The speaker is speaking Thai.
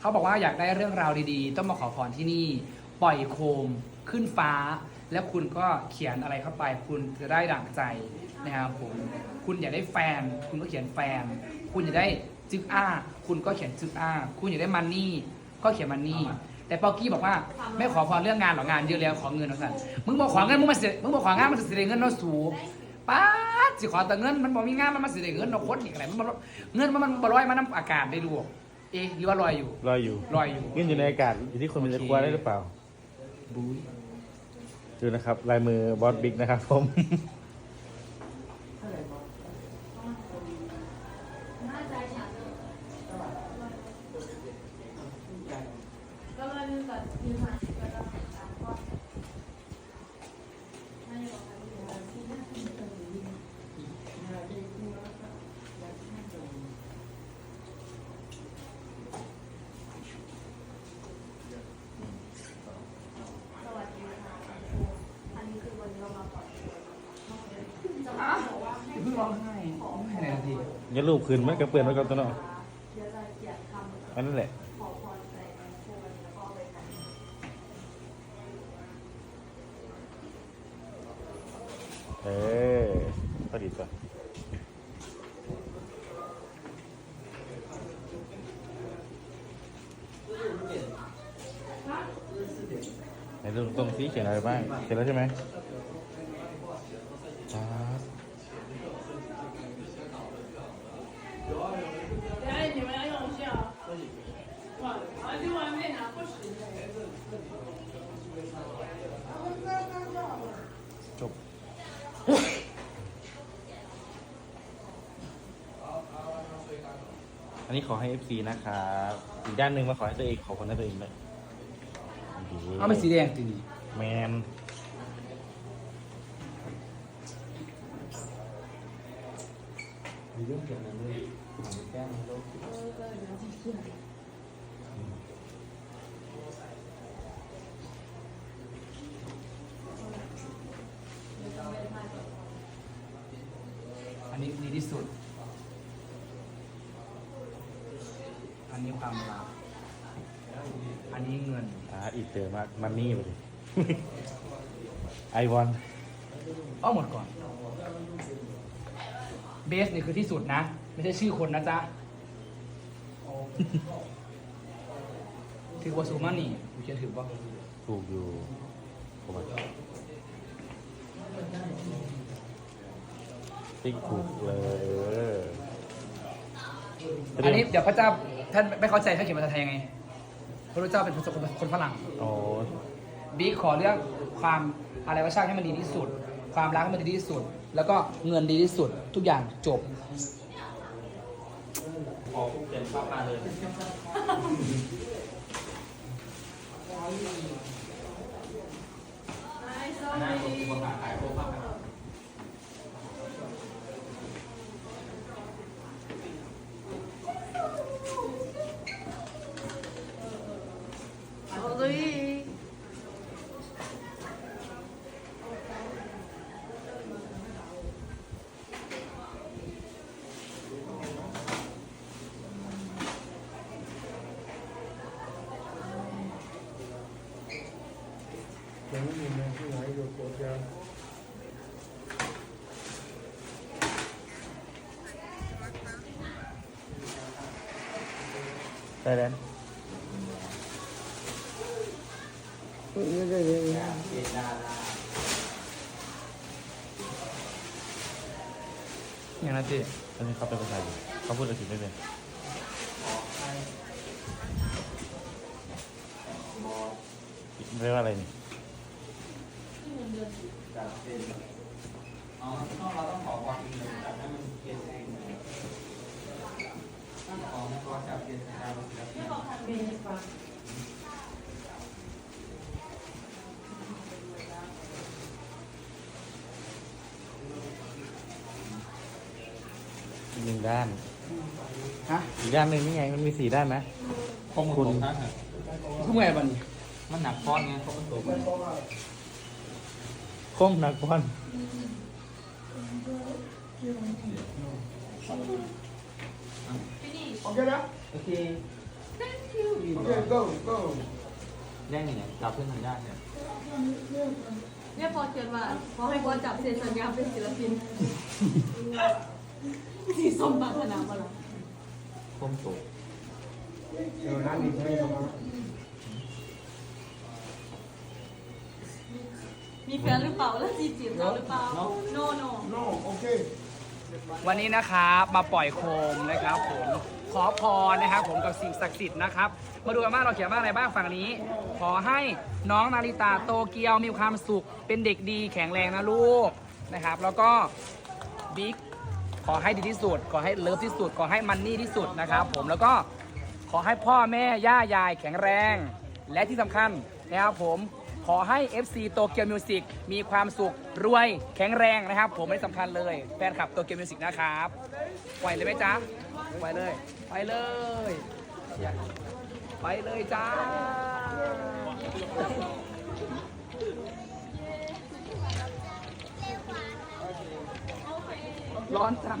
เขาบอกว่าอยากได้เรื่องราวดีๆ ต้องมาขอพรที่นี่ ปล่อยโคมขึ้นฟ้า แล้วคุณก็เขียนอะไรเข้าไป คุณจะได้ดั่งใจนะครับผม คุณอยากได้แฟน คุณก็เขียนแฟน คุณอยากได้จึกอ้า คุณก็เขียนจึกอ้า คุณอยากได้มันนี่ก็เขียนมันนี่ แต่ปอกกี้บอกว่าไม่ขอพรเรื่องงานหรอกงานเยอะแล้วขอเงินเอาสั่นมึงบอกขอเงินมึงมาเสียมึงบอกของานมันจะเสียเงินเนาะสูป้าดสิขอแต่เงินมันบอกมีงานมันมาเสียเงินเนาะคนอีกอะไรมันบ่เงินมันมันบ่ลอยมาน้ำอากาศได้ลูก เอ๊ะหรือว่าลอยอยู่รออยู่ลอยอยู่เงินอยู่ในอากาศอยู่ที่คนมันจะคว้าได้หรือเปล่า บุ้ยดูนะครับ ลายมือบอสบิ๊กนะครับผม ก็เลยแบบมีมาก็จะตามข้อไม่บอกกันอยู่ที่น่าสนใจสวัสดีค่ะอันนี้คือวันนี้เรามาปล่อยจะมาบอกว่าให้ เพิ่ง ร้องไห้ให้ไหนนาทีอย่ารูปคืนมันกระเปื่อนมันก็ตัวเนาะอันนั้นแหละขอพรใส่ในโคนแล้วก็เรื่อพอดีจ้ะไหนดูตรงสีเขียนอะไรบ้างเขียนแล้วใช่ไหม อันนี้ขอให้ FC นะครับอีกด้านหนึ่งมาขอให้ตัวเองขอคนให้ตัวเองเลยเอาเป็นสีแดงตีนี่แมนอันนี้ดีที่สุด นนี้ความรัก อันนี้เงิน อ่าอีกเจอมากมันนี่ไปดิไอวอนเอาหมดก่อน เบสนี่คือที่สุดนะ ไม่ใช่ชื่อคนนะจ๊ะ ถือว่าสูงมากนี่กูเขียนถือว่าถูกอยู่ผมว่าติ๊กถูกเลย อันนี้เดี๋ยวพระเจ้าท่านไม่เข้าใจท่านเขียนภาษาไทยยังไง พระพุทธเจ้าเป็นคนคนฝรั่งโอ้บิ๊กขอเรื่องความอะไรก็ช่างให้มันดีที่สุด ความรักให้มันดีที่สุด แล้วก็เงินดีที่สุดทุกอย่างจบขอเปลี่ยนภาพมาเลย哎，sorry。sorry。 งมีนที่ไหนอยู่โกดยาได้นี่ไเลยอย่างนั้นจีอนนี้เขาเป็นภาษาอยู่เขาพูดอังกฤษไม่เป็นเรียกว่าอะไรนี่ อ๋อเราต้องขอความดีจากให้มันเปลี่ยนแปลงต้องขอขอจากเปลี่ยนแปลงอีกหนึ่งด้านฮะอีกด้านหนึ่งนี่ไง มันมีสี่ด้านนะคุณคุณคือเมื่อไหร่บันนี้มันหนักก้อนไงเขาก็ต กคมหนักบอลโอเคนะโอเค thank you Okay, go, go. แย่งนี่เนี่ยจับเพื่อนทางด้านเนี่ยเนี่ยพอเขียนว่าพอให้บอสจับเซ็นสัญญาเป็นศิลปินสีส้มปรารถนาบ่ล่ะก้มโต Yo, Nani, tell you about มีแฟนหรือเปล่าแล้วจีจีบเราหรือเปล่า โนโน No, okay. วันนี้นะครับมาปล่อยโคมนะครับผมขอพรนะครับผมกับสิ่งศักดิ์สิทธิ์นะครับ มาดูกันว่าเราเขียนว่าอะไรบ้างฝั่งนี้ ขอให้น้องนาริตาโตเกียวมีความสุข เป็นเด็กดีแข็งแรงนะลูกนะครับ แล้วก็บิ๊กขอให้ดีที่สุด ขอให้เลิฟที่สุด ขอให้มันนี่ที่สุดนะครับ ผมแล้วก็ขอให้พ่อแม่ย่ายายแข็งแรง และที่สำคัญนะครับผม ขอให้ FC โตเกียวมิวสิกมีความสุขรวยแข็งแรงนะครับ ผมไม่สำคัญเลย แฟนคลับโตเกียวมิวสิกนะครับไหวเลยไหมจ๊ะไหวเลย ไปเลย ไปเลยจ้า ร้อนจัง